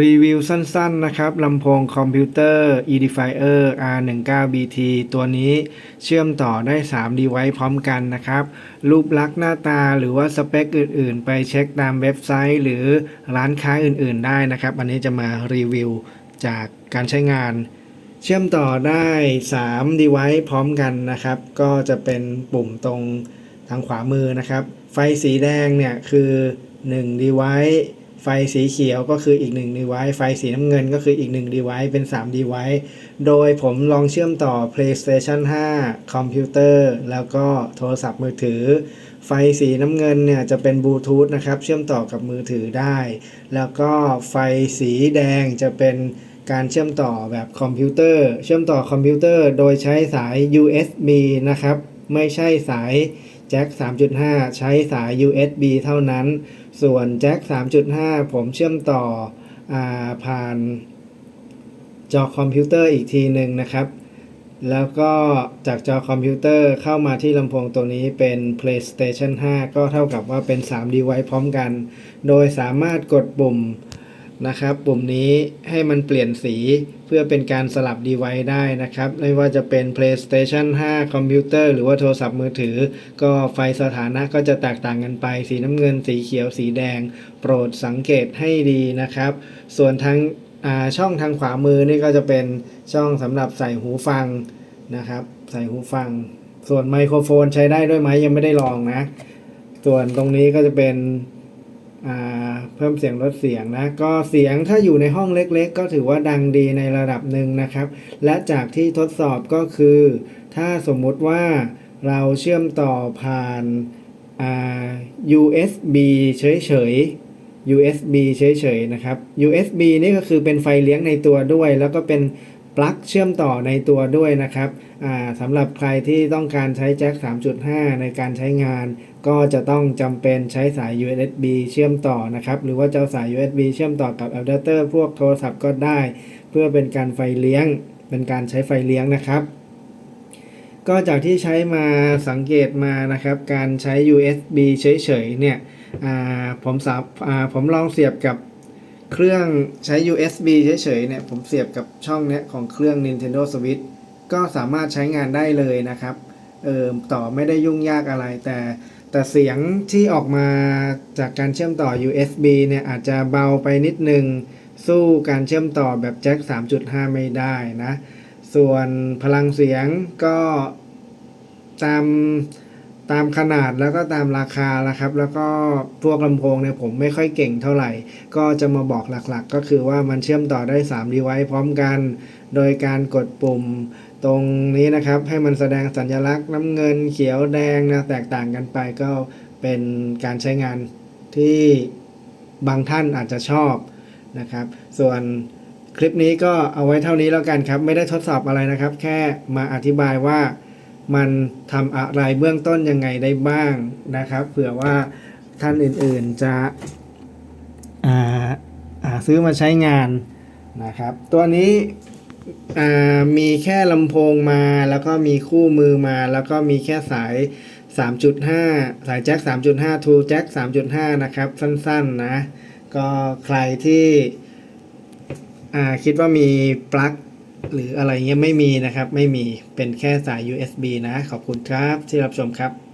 รีวิวสั้นๆนะครับลำโพงคอมพิวเตอร์ Edifier R19BT ตัวนี้เชื่อมต่อได้ 3 device พร้อมกันนะครับ รูปลักษณ์หน้าตาหรือว่าสเปคอื่นๆ ไปเช็คตามเว็บไซต์ หรือร้านค้าอื่นๆได้นะครับ อันนี้จะมารีวิวจากการใช้งาน เชื่อมต่อได้ 3 device พร้อมกันนะครับ ก็จะเป็นปุ่มตรงทางขวามือนะครับ ไฟสีแดงเนี่ยคือ 1 device ไฟสีเขียวก็คืออีก1 device ไฟสีน้ำเงินก็คืออีก1 device เป็น3 device โดยผมลองเชื่อมต่อ PlayStation 5 คอมพิวเตอร์ แล้วก็โทรศัพท์มือถือ ไฟสีน้ำเงินเนี่ยจะเป็นบลูทูธนะครับ เชื่อมต่อกับมือถือได้ แล้วก็ไฟสีแดงจะเป็นการเชื่อมต่อแบบคอมพิวเตอร์ เชื่อมต่อคอมพิวเตอร์ โดยใช้สาย USB นะครับ ไม่ใช่สายแจ็ค3.5 ใช้สาย USB เท่านั้น ส่วนแจ็ค3.5 ผมเชื่อมต่ออาผ่านจอคอมพิวเตอร์อีกทีหนึ่งนะครับ แล้วก็จากจอคอมพิวเตอร์เข้ามาที่ลำโพงตัวนี้เป็น PlayStation 5 ก็เท่ากับว่าเป็น 3 device พร้อมกัน โดยสามารถกดปุ่ม นะครับ ปุ่มนี้ให้มันเปลี่ยนสีเพื่อเป็นการสลับ device ได้นะครับ ไม่ว่าจะเป็น PlayStation 5 คอมพิวเตอร์หรือว่าโทรศัพท์มือถือ ก็ไฟสถานะก็จะแตกต่างกันไป สีน้ำเงิน สีเขียว สีแดง โปรดสังเกตให้ดีนะครับ ส่วนทางช่องทางขวามือนี่ก็จะเป็นช่องสำหรับใส่หูฟังนะครับ ใส่หูฟัง ส่วนไมโครโฟนใช้ได้ด้วยไหมยังไม่ได้ลองนะ ส่วนตรงนี้ก็จะเป็น เพิ่มเสียงลดเสียงนะ ก็เสียงถ้าอยู่ในห้องเล็กๆ ก็ถือว่าดังดีในระดับหนึ่งนะครับ และจากที่ทดสอบก็คือ ถ้าสมมุติว่าเราเชื่อมต่อผ่าน USB เฉย ๆ USB เฉย ๆ นะครับ USB นี่ก็คือเป็นไฟเลี้ยงในตัวด้วย แล้วก็เป็น ปลั๊กเชื่อมต่อในตัวด้วยนะครับอ่าสำหรับใครที่ต้องการใช้แจ็ค 3.5 ในการใช้งาน ก็จะต้องจำเป็นใช้สาย USB เชื่อมต่อนะครับ หรือว่าจะาสาย USB เชื่อมต่อกับอะแดปเตอร์พวกโทรศัพท์ก็ได้ เพื่อเป็นการไฟเลี้ยง เป็นการใช้ไฟเลี้ยงนะครับ ก็จากที่ใช้มาสังเกตมานะครับ การใช้ USB เฉยๆเนี่ยอ่าผมสับอ่าผมลองเสียบกับ เครื่องใช้ USB เฉยๆเนี่ยผมเสียบกับช่องเนี้ยของเครื่อง Nintendo Switch ก็สามารถใช้งานได้เลยนะครับเออต่อไม่ได้ยุ่งยากอะไรแต่แต่เสียงที่ออกมาจากการเชื่อมต่อ USB เนี่ยอาจจะเบาไปนิดนึง สู้การเชื่อมต่อแบบแจ็ค 3.5 ไม่ได้นะ ส่วนพลังเสียงก็ตาม ตามขนาดแล้วก็ตามราคาละครับ แล้วก็พวกลำโพงเนี่ยผมไม่ค่อยเก่งเท่าไหร่ ก็จะมาบอกหลักๆ ก็คือว่ามันเชื่อมต่อได้3 device พร้อมกัน โดยการกดปุ่มตรงนี้นะครับ ให้มันแสดงสัญลักษณ์น้ำเงินเขียวแดงนะแตกต่างกันไปก็เป็นการใช้งานที่บางท่านอาจจะชอบนะครับ ส่วนคลิปนี้ก็เอาไว้เท่านี้แล้วกันครับ ไม่ได้ทดสอบอะไรนะครับ แค่มาอธิบายว่า มันทำอะไรเบื้องต้นยังไงได้บ้างนะครับ เผื่อว่าท่านอื่นๆจะซื้อมาใช้งานนะครับ ตัวนี้มีแค่ลำโพงมา แล้วก็มีคู่มือมา แล้วก็มีแค่สาย 3.5 สายแจ็ค 3.5 ทูแจ็ค 3.5 นะครับ สั้นๆนะ ก็ใครที่คิดว่ามีปลั๊ก หรืออะไรเงี้ยไม่มีนะครับ ไม่มีเป็นแค่สาย USB นะ ขอบคุณครับที่รับชมครับ